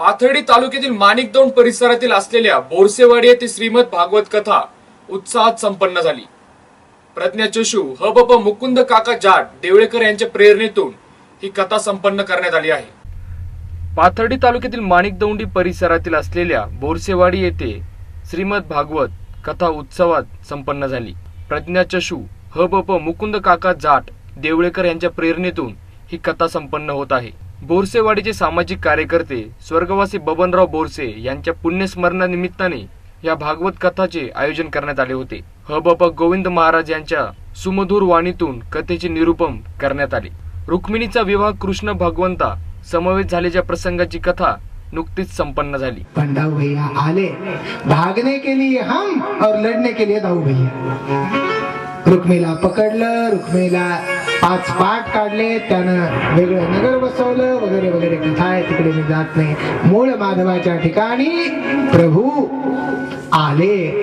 पाथर्डी तालुक्यातील माणिकदौंड परिसरातील असलेल्या बोरसेवाडी येथे श्रीमद भागवत कथा उत्साहात संपन्न झाली. प्रज्ञाचशू ह ब प मुकुंद काका जाट देवळेकर यांच्या प्रेरणेतून ही कथा संपन्न करण्यात आली आहे. पाथर्डी तालुक्यातील माणिकदौंडी परिसरातील असलेल्या बोरसेवाडी येथे श्रीमद भागवत कथा उत्सवात संपन्न झाली. प्रज्ञाचशू ह ब प मुकुंद काका जाट देवळेकर यांच्या प्रेरणेतून ही कथा संपन्न होत आहे. बोरसेवाडीचे सामाजिक कार्यकर्ते स्वर्गवासी बबनराव बोरसे यांच्या पुण्यस्मरणानिमित्ताने या भागवत कथाचे आयोजन करण्यात आले होते. ह बाबा गोविंद महाराज यांच्या सुमधुर वाणीतून कथेचे निरूपम करण्यात आले. रुक्मिणीचा विवाह कृष्ण भगवंता समवेत झालेल्या प्रसंगाची कथा नुकतीच संपन्न झाली. पंडाव भैया आले. भागने के लिए हम और लढने के लिए दाऊ भैया रुक्मिला पकडलं रुक्मीला पाच पाठ काढले त्यानं वेगळं नगर बसवलं वगैरे वगैरे. कथा आहे तिकडे मी जात नाही. मूळ माधवाच्या ठिकाणी प्रभू आले.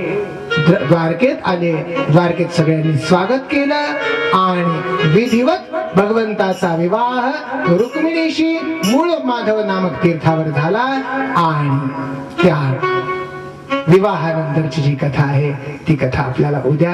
द्र- द्वारकेत आले. द्वारकेत सगळ्यांनी स्वागत केलं आणि विधिवत भगवंताचा विवाह रुक्मिणीशी मूळ माधव नामक तीर्थावर झाला आणि त्या विवाहानंतरची जी कथा आहे ती कथा आपल्याला उद्या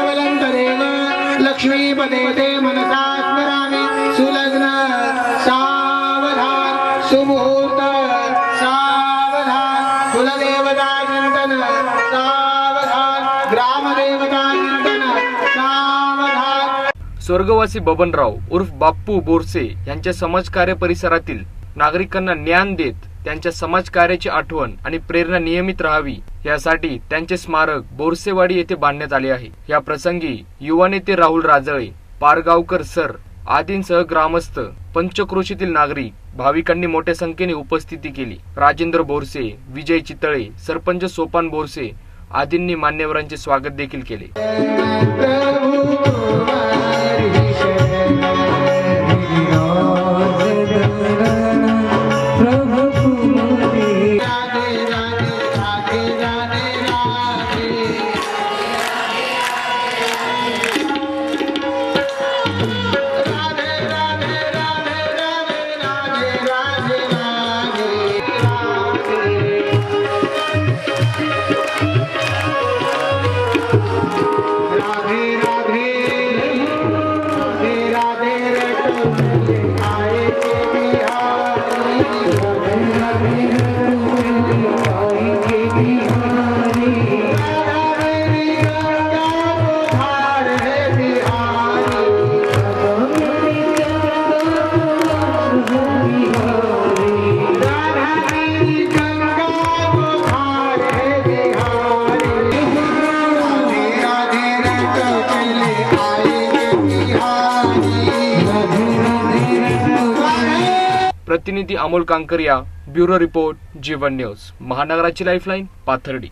विद्याबलं नैव लक्ष्मीपदे ते मनसा स्मरामि सुलग्न सावधान सुमुहूर्त सावधान कुलदेवता चिंतन सावधान ग्रामदेवता चिंतन सावधान. स्वर्गवासी बबनराव उर्फ बाप्पू बोरसे यांच्या समाजकार्य परिसरातील नागरिकांना ज्ञान देत त्यांच्या समाजकार्याची आठवण आणि प्रेरणा नियमित राहावी. यासाठी त्यांचे स्मारक बोरसेवाडी येथे बांधण्यात आले आहे. या प्रसंगी युवा नेते राहुल राजळे पारगावकर सर आदींसह ग्रामस्थ पंचक्रोशीतील नागरिक भाविकांनी मोठ्या संख्येने उपस्थिती केली. राजेंद्र बोरसे विजय चितळे सरपंच सोपान बोरसे आदींनी मान्यवरांचे स्वागत देखील केले. प्रतिनिधी Amol Kankaria bureau report Jeevan news. महानगराची lifeline Pathardi.